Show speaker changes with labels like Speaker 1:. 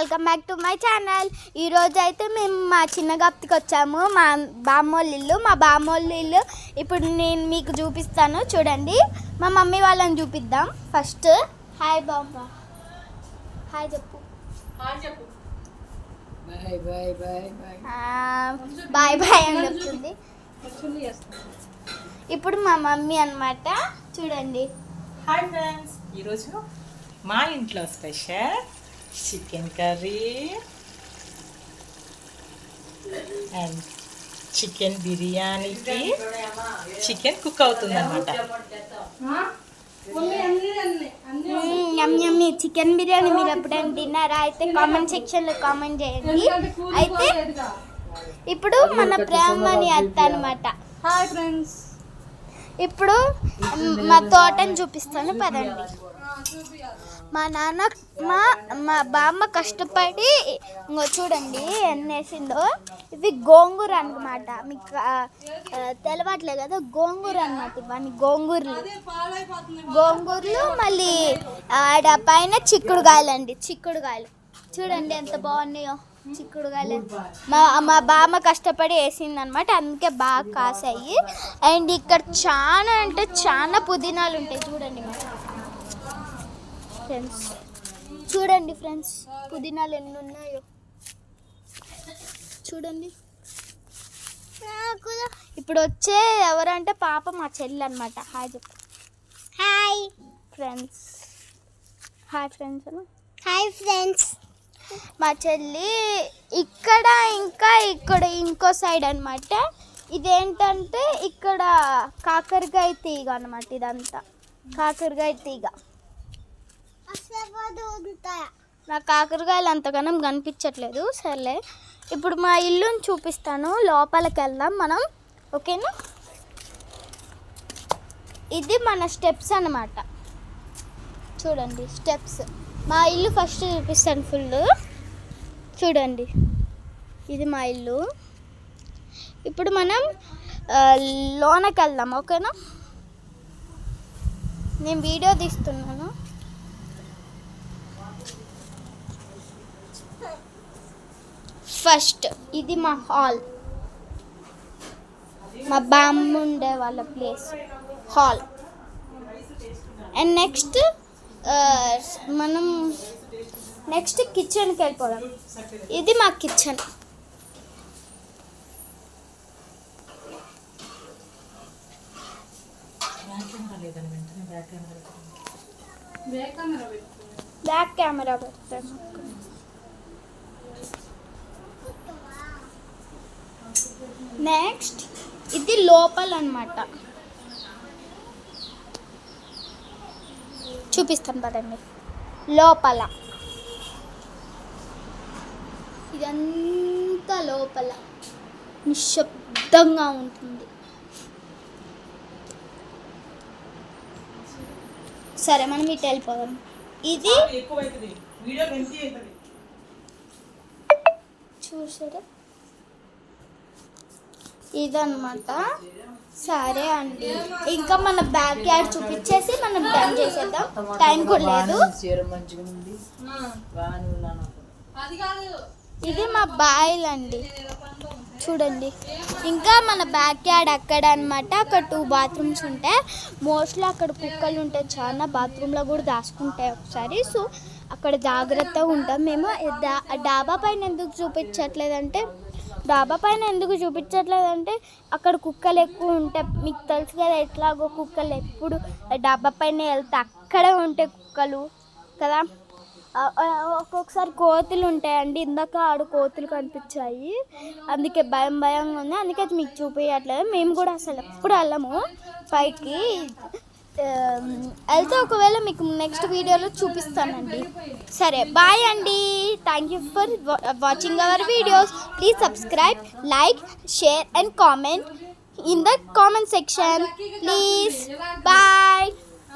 Speaker 1: Welcome back to my channel. ఈరోజు అయితే మేము మా చిన్న గప్తికి వచ్చాము. మా బామ్మోళ్ళ ఇల్లు మా బామ్మోళ్ళ ఇల్లు ఇప్పుడు నేను మీకు చూపిస్తాను. చూడండి. మా మమ్మీ వాళ్ళని చూపిద్దాం. ఫస్ట్ హాయ్ బామ్మ. హాయ్ చెప్పు.
Speaker 2: బాయ్ బాయ్ బాయ్
Speaker 1: అని చెప్తుంది ఇప్పుడు మా మమ్మీ అన్నమాట. చూడండి.
Speaker 2: హాయ్ ఫ్రెండ్స్ ఈరోజు మా ఇంట్లో special chicken curry and chicken బిర్యానీకి చికెన్ కుక్ అవుతుంది అనమాట
Speaker 1: యమ్ యమ్మీ చికెన్ బిర్యానీ మీరు ఎప్పుడైనా తిన్నారా? అయితే కామెంట్ సెక్షన్లో కామెంట్ చేయండి. అయితే ఇప్పుడు మన ప్రేమని అత్త అనమాట
Speaker 3: హాయ్ ఫ్రెండ్స్
Speaker 1: ఇప్పుడు మా తోటని చూపిస్తాను పదండి. మా నాన్న మా మా బామ్మ కష్టపడి ఇంకో చూడండి ఎన్ని వేసిందో. ఇవి గోంగూర అనమాట మీకు తెలవట్లే కదా గోంగూర అనమాట ఇవన్నీ గోంగూరలు. గోంగూరలు మళ్ళీ ఆడ పైన చిక్కుడుగాయలు అండి చిక్కుడుగాయలు చూడండి ఎంత బాగున్నాయో చిక్కుడుగాయలు మా మా బామ్మ కష్టపడి వేసింది అనమాట అందుకే బాగా కాసాయి. అండ్ ఇక్కడ చాలా అంటే చాలా పుదీనాలు ఉంటాయి చూడండి. ఫ్రెండ్స్ చూడండి ఫ్రెండ్స్ పుదీనాలు ఎన్ని ఉన్నాయో చూడండి ఇప్పుడు వచ్చే ఎవరంటే పాప మా చెల్లి అనమాట హాయ్ చెప్పు. Hi friends hi friends hi friends మా చెల్లి ఇక్కడ ఇంకా ఇక్కడ ఇంకో సైడ్ అనమాట ఇదేంటంటే ఇక్కడ కాకరకాయ తీగ అనమాట ఇదంతా. కాకరకాయ తీగ. నాకు కాకరకాయలు అంతగానం కనిపించట్లేదు సర్లే. ఇప్పుడు మా ఇల్లుని చూపిస్తాను లోపలికి వెళ్దాం మనం ఓకేనా? ఇది మన స్టెప్స్ అన్నమాట. చూడండి స్టెప్స్. మా ఇల్లు ఫస్ట్ చూపిస్తాను ఫుల్ చూడండి ఇది మా ఇల్లు. ఇప్పుడు మనం లోనకి వెళ్దాం ఓకేనా? నేను వీడియో తీస్తున్నాను. ఫస్ట్ ఇది మా హాల్ మా బామ్మ ఉండే వాళ్ళ ప్లేస్ హాల్ అండ్ నెక్స్ట్ మనం నెక్స్ట్ కిచెన్కి వెళ్ళిపోదాం. ఇది మా కిచెన్ బ్యాక్ కెమెరా పెడతాను నెక్స్ట్ ఇది లోపల అన్నమాట. చూపిస్తాను పదండి. లోపల. ఇదంతా లోపల. నిశ్శబ్దంగా ఉంటుంది. సరే మనం ఇటు వెళ్ళిపోదాం. ఇది చూసారా. ఇదన్నమాట. సరే అండి. ఇంకా మన బ్యాక్ యార్డ్ చూపించేసి మనం డన్ చేసేద్దాం. టైం కూడా లేదు. ఇది మా బాయిల్ అండి చూడండి. ఇంకా మన బ్యాక్ యార్డ్ అక్కడ అనమాట అక్కడ టూ బాత్రూమ్స్ ఉంటాయి. మోస్ట్లీ అక్కడ కుక్కలు ఉంటాయి. చాలా బాత్రూంలో కూడా దాచుకుంటాయి ఒకసారి. సో అక్కడ జాగ్రత్తగా ఉంటాం మేము. డాబా పైన ఎందుకు చూపించట్లేదంటే డాబా పైన ఎందుకు చూపించట్లేదంటే అక్కడ కుక్కలు ఎక్కువ ఉంటాయి. మీకు తెలుసు కదా ఎట్లాగో కుక్కలు ఎప్పుడు డాబా పైన వెళ్తే అక్కడే ఉంటాయి కుక్కలు. కదా? ఒక్కొక్కసారి కోతులు ఉంటాయండి. ఇందాక ఆడు కోతులు కనిపించాయి. అందుకే భయం భయంగా ఉంది. అందుకే అది మీకు చూపించట్లేదు మేము కూడా అసలు ఎప్పుడు వెళ్ళము. పైకి వెళ్తే ఒకవేళ మీకు నెక్స్ట్ వీడియోలో చూపిస్తానండి. సరే బాయ్ అండి. Thank you for watching our videos please subscribe like share and comment in the comment section please bye